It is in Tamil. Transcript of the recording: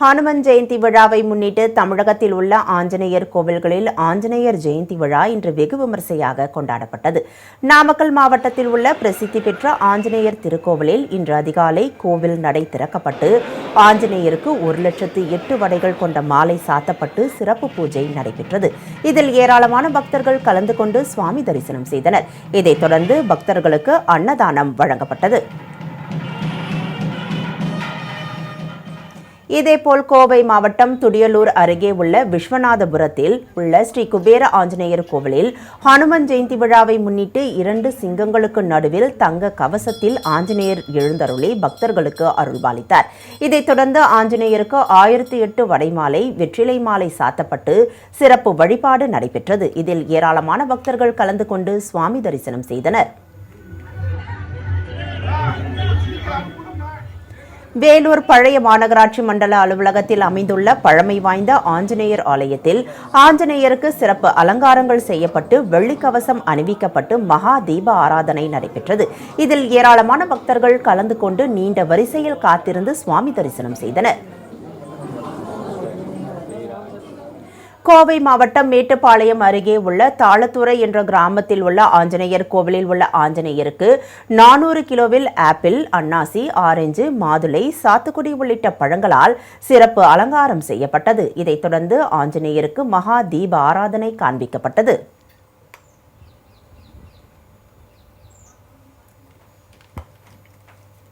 ஹனுமன் ஜெயந்தி விழாவை முன்னிட்டு தமிழகத்தில் உள்ள ஆஞ்சநேயர் கோவில்களில் ஆஞ்சநேயர் ஜெயந்தி விழா இன்று வெகு விமரிசையாக கொண்டாடப்பட்டது. நாமக்கல் மாவட்டத்தில் உள்ள பிரசித்தி பெற்ற ஆஞ்சநேயர் திருக்கோவிலில் இன்று அதிகாலை கோவில் நடை திறக்கப்பட்டு ஆஞ்சநேயருக்கு ஒரு லட்சத்து எட்டு வடைகள் கொண்ட மாலை சாத்தப்பட்டு சிறப்பு பூஜை நடைபெற்றது. இதில் ஏராளமான பக்தர்கள் கலந்து கொண்டு சுவாமி தரிசனம் செய்தனர். இதைத் தொடர்ந்து பக்தர்களுக்கு அன்னதானம் வழங்கப்பட்டது. இதேபோல் கோவை மாவட்டம் துடியலூர் அருகே உள்ள விஸ்வநாதபுரத்தில் உள்ள ஸ்ரீ குபேர ஆஞ்சநேயர் கோவிலில் ஹனுமன் ஜெயந்தி விழாவை முன்னிட்டு இரண்டு சிங்கங்களுக்கு நடுவில் தங்க கவசத்தில் ஆஞ்சநேயர் எழுந்தருளி பக்தர்களுக்கு அருள்பாலித்தார். இதைத் தொடர்ந்து ஆஞ்சநேயருக்கு ஆயிரத்தி எட்டு வடைமாலை வெற்றிலை மாலை சாத்தப்பட்டு சிறப்பு வழிபாடு நடைபெற்றது. இதில் ஏராளமான பக்தர்கள் கலந்து கொண்டு சுவாமி தரிசனம் செய்தனர். வேலூர் பழைய மாநகராட்சி மண்டல அலுவலகத்தில் அமைந்துள்ள பழமை வாய்ந்த ஆஞ்சநேயர் ஆலயத்தில் ஆஞ்சநேயருக்கு சிறப்பு அலங்காரங்கள் செய்யப்பட்டு வெள்ளிக்கவசம் அணிவிக்கப்பட்டு மகா தீப ஆராதனை நடைபெற்றது. இதில் ஏராளமான பக்தர்கள் கலந்து கொண்டு நீண்ட வரிசையில் காத்திருந்து சுவாமி தரிசனம் செய்தனர். கோவை மாவட்டம் மேட்டுப்பாளையம் அருகே உள்ள தாளத்துறை என்ற கிராமத்தில் உள்ள ஆஞ்சநேயர் கோவிலில் உள்ள ஆஞ்சநேயருக்கு நானூறு கிலோவில் ஆப்பிள் அன்னாசி ஆரஞ்சு மாதுளை சாத்துக்குடி உள்ளிட்ட பழங்களால் சிறப்பு அலங்காரம் செய்யப்பட்டது. இதைத் தொடர்ந்து ஆஞ்சநேயருக்கு மகா தீப ஆராதனை காண்பிக்கப்பட்டது.